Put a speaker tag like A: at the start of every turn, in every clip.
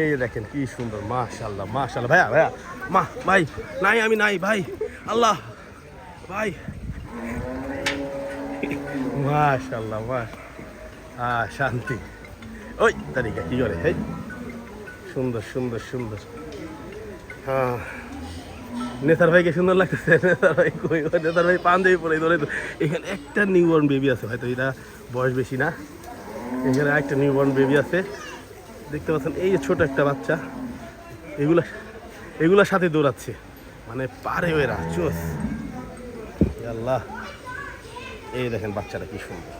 A: এই দেখেন কি সুন্দর মাশাল্লাহ মাশাল্লাহ ভাইয়া ভাইয়া, মা, ভাই, নাই আমি নাই, ভাই, আল্লাহ, ভাই। মাশাল্লাহ মাশ আহ শান্তি। ওই, তারিকা, কি করে, হেই? সুন্দর সুন্দর সুন্দর। হ্যাঁ নেতার ভাইকে সুন্দর লাগতেছে, নেতার ভাই কই, নেতার ভাই পাঞ্জাবি পরে ধরে এখানে একটা নিউবর্ন বেবি আছে হয়তো এটা বয়স বেশি না। এখানে একটা নিউবর্ন বেবি আছে। দেখতে পাচ্ছেন, এই যে ছোট একটা বাচ্চা। এগুলা এগুলার সাথে দৌড়াচ্ছে। মানে পারে এরা চোস। আল্লাহ। এই দেখেন বাচ্চাটা কি সুন্দর।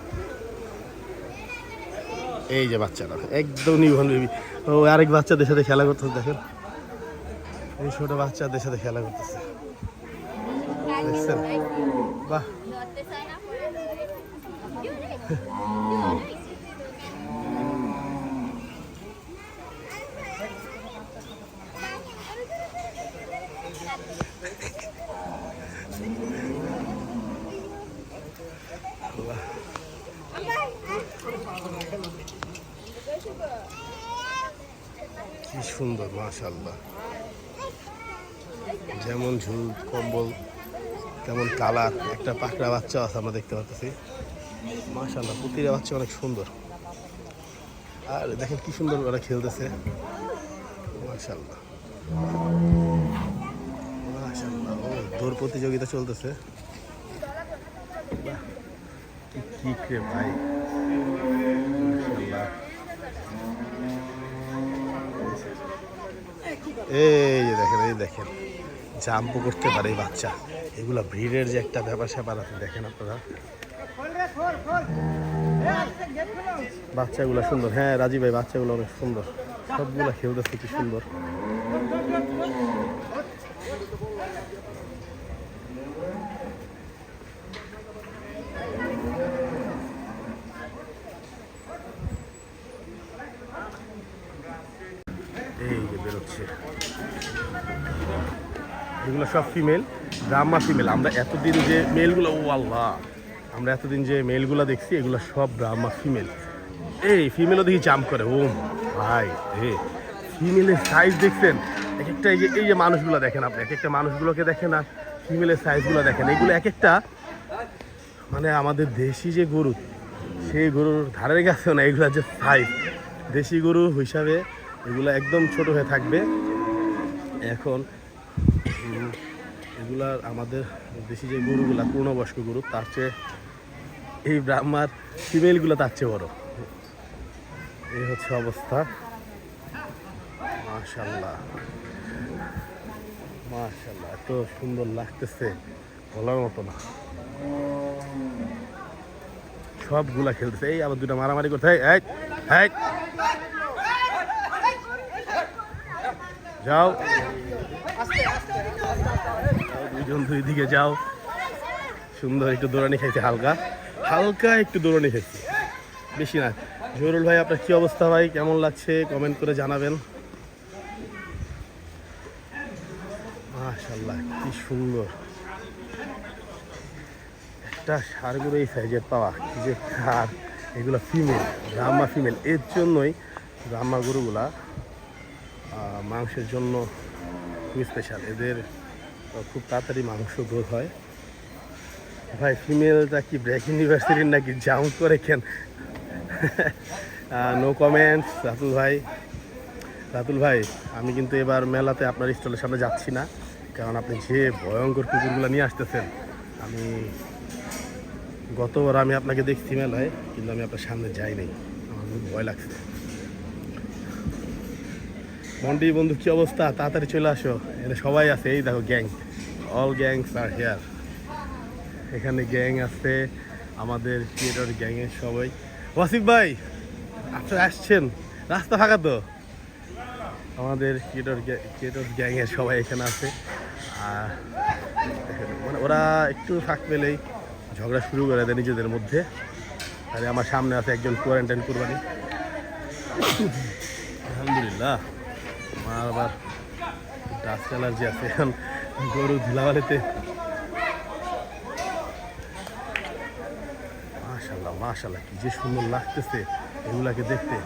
A: এই যে বাচ্চাটা, একদম নিউবর্ন বেবি ও, আরেক বাচ্চাদের সাথে খেলা করতেছে, দেখেন। এই ছোট বাচ্চাদের সাথে খেলা করতেছে। বাহ
B: ধরতে চায় না পরে ধরে। দিও রে।
A: কি সুন্দর মাশাল্লাহ যেমন ঝুল, কম্বল, তেমন কালার একটা পাকড়া বাচ্চা আছে আমরা দেখতে পাচ্ছি মাশাল্লাহ প্রতিটা বাচ্চা অনেক সুন্দর। আর দেখেন কি সুন্দর ওরা খেলতেছে। মাশাল্লাহ দৌড় প্রতিযোগিতা চলতেছে। কি রে ভাই। এই যে দেখেন, এই দেখেন। জাম্পও করতে পারে এই বাচ্চা। এগুলো ভিড়ের যে একটা ব্যাপার, স্যাপার আছে, দেখেন আপনারা। বাচ্চাগুলো সুন্দর। হ্যাঁ রাজীব ভাই, বাচ্চাগুলো অনেক সুন্দর। সবগুলো খেলতেছে, কি সুন্দর। বেরোচ্ছে এগুলো সব ফিমেল ব্রাহ্মা ফিমেল আমরা এতদিন যে মেলগুলো ও আল্লাহ, আমরা এতদিন যে মেলগুলো দেখছি, এগুলো সব ব্রাহ্মা ফিমেল এই ফিমেলও দেখি জাম্প করে, ও ভাই রে। ফিমেলের সাইজ দেখছেন? এক একটা এই যে এই যে মানুষগুলো দেখেন আপনি, এক একটা মানুষগুলোকে দেখেন আর ফিমেলের সাইজগুলো দেখেন। এগুলো এক একটা মানে আমাদের দেশি যে গরু, সেই গরুর ধারের কাছেও না, এগুলো যে সাইজ দেশি গরু হিসাবে এগুলো একদম ছোট হয়ে থাকবে। এখন এগুলা আমাদের দেশি যে গরুগুলা পূর্ণবয়স্ক গরু তার চেয়ে এই ব্রাহ্মার ফিমেলগুলো তার চেয়ে বড়। এই হচ্ছে অবস্থা। মাশাল্লাহ মাশাল্লাহ এত সুন্দর লাগতেছে বলার মতো না। সবগুলা খেলতেছে। এই আবার দুটা মারামারি করতে এই, এই এই যাও। দুজন দুই দিকে যাও। সুন্দর একটু দৌড়ানি খাইছে হালকা। হালকা একটু দৌড়ানি খাইছে। বেশি না। জহুরুল ভাই আপনার কি অবস্থা ভাই? কেমন লাগছে? কমেন্ট করে জানাবেন। মাশাল্লাহ কি সুন্দর। একটা সারগুলো এই সাইজের পাওয়া। যে আর এগুলো ফিমেল ব্রাহ্মা ফিমেল এর জন্যই ব্রাহ্মা গরুগুলা মাংসের জন্য স্পেশাল এদের খুব তাড়াতাড়ি মাংস গ্রোথ হয়। ভাই ফিমেলটা কি ব্রেক ইউনিভার্সিটির নাকি? জাম্প করে কেন? নো কমেন্টস রাতুল ভাই। রাতুল ভাই, আমি কিন্তু এবার মেলাতে আপনার স্টলের সামনে যাচ্ছি না, কারণ আপনি যে ভয়ঙ্কর কুকুরগুলো নিয়ে আসতেছেন, আমি গতবার আমি আপনাকে দেখছি মেলায়, কিন্তু আমি আপনার সামনে যাই নাই আমার খুব ভয় লাগছে। মন্ডি বন্ধু, কি অবস্থা? তাড়াতাড়ি চলে আসো। এখানে সবাই আছে, এই দেখো gang. All gangs are here এখানে গ্যাং আছে, আমাদের ক্রিয়েটর গ্যাংয়ের সবাই। ওয়াসিফ ভাই আপনারা আসছেন? রাস্তা ফাঁকা তো? আমাদের ক্রিয়েটর ক্রিয়েটর গ্যাংয়ের সবাই এখানে আছে। আর মানে ওরা একটু ফাঁক পেলেই ঝগড়া শুরু করে দেয় নিজেদের মধ্যে। আর আমার সামনে আছে একজন কোয়ারেন্টাইন কুরবানি। আলহামদুলিল্লাহ। আমার আবার ডাস্ট অ্যালার্জি আছে এখন। গরু ধুলাবালিতে। মাশাল্লাহ মাশাল্লাহ, কি যে সুন্দর লাগতেছে এগুলাকে দেখতে।